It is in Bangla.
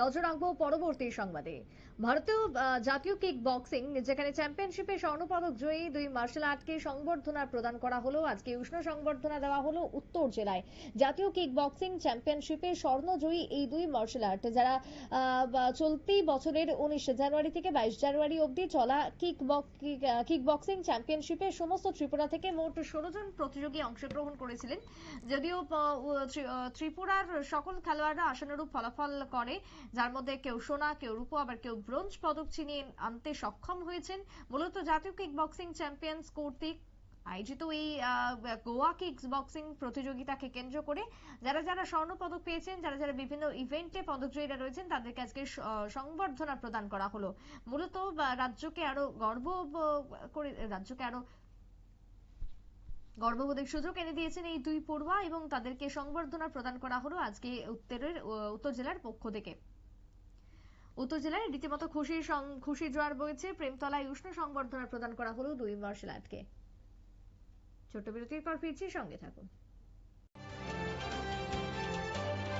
নজর রাখব পরবর্তী সংবাদে। ভারতীয় জাতীয় কিক বক্সিং যেখানে চ্যাম্পিয়নশিপে স্বর্ণপদক জয়ী দুই মার্শাল আর্টকে সংবর্ধনা প্রদান করা হলো, আজকে উষ্ণ সংবর্ধনা দেওয়া হলো উত্তর জেলায়। জাতীয় কিক বক্সিং চ্যাম্পিয়নশিপে স্বর্ণজয়ী এই দুই মার্শাল আর্ট, যারা চলতি বছরের উনিশ জানুয়ারি থেকে বাইশ জানুয়ারি অবধি চলা কিক কিক বক্সিং চ্যাম্পিয়নশিপে সমস্ত ত্রিপুরা থেকে মোট ষোলো জন প্রতিযোগী অংশগ্রহণ করেছিলেন। যদিও ত্রিপুরার সকল খেলোয়াড়রা আশানুরূপ ফলাফল করে যার মধ্যে কেউ সোনা, কেউ রূপো, আবার কেউ ব্রোঞ্জ পদক ছিনিয়ে আনতে সক্ষম হয়েছেন। মূলত জাতীয় কিক বক্সিং চ্যাম্পিয়ন্স কর্তৃক আয়োজিত এই গোয়া কিক্স বক্সিং প্রতিযোগিতাকে কেন্দ্র করে যারা যারা স্বর্ণ পদক পেয়েছেন, যারা যারা বিভিন্ন ইভেন্টে পদকজয়ীরা রয়েছেন, তাদেরকে আজকে সংবর্ধনা প্রদান করা হলো। মূলত রাজ্যকে আরও গর্ব করে, রাজ্যকে আরও গর্ববোধের সুযোগ এনে দিয়েছেন এই দুই পড়ুয়া এবং তাদেরকে সংবর্ধনা প্রদান করা হলো আজকে উত্তরের উত্তর জেলার পক্ষ থেকে। উত্তর জেলায় রীতিমতো খুশির খুশির জোয়ার বইছে। প্রেমতলায় উষ্ণ সংবর্ধনা প্রদান করা হলো দুই মার্শাল আর্টকে। ছোট্ট বিরতির পর ফিরছি, সঙ্গে থাকুন।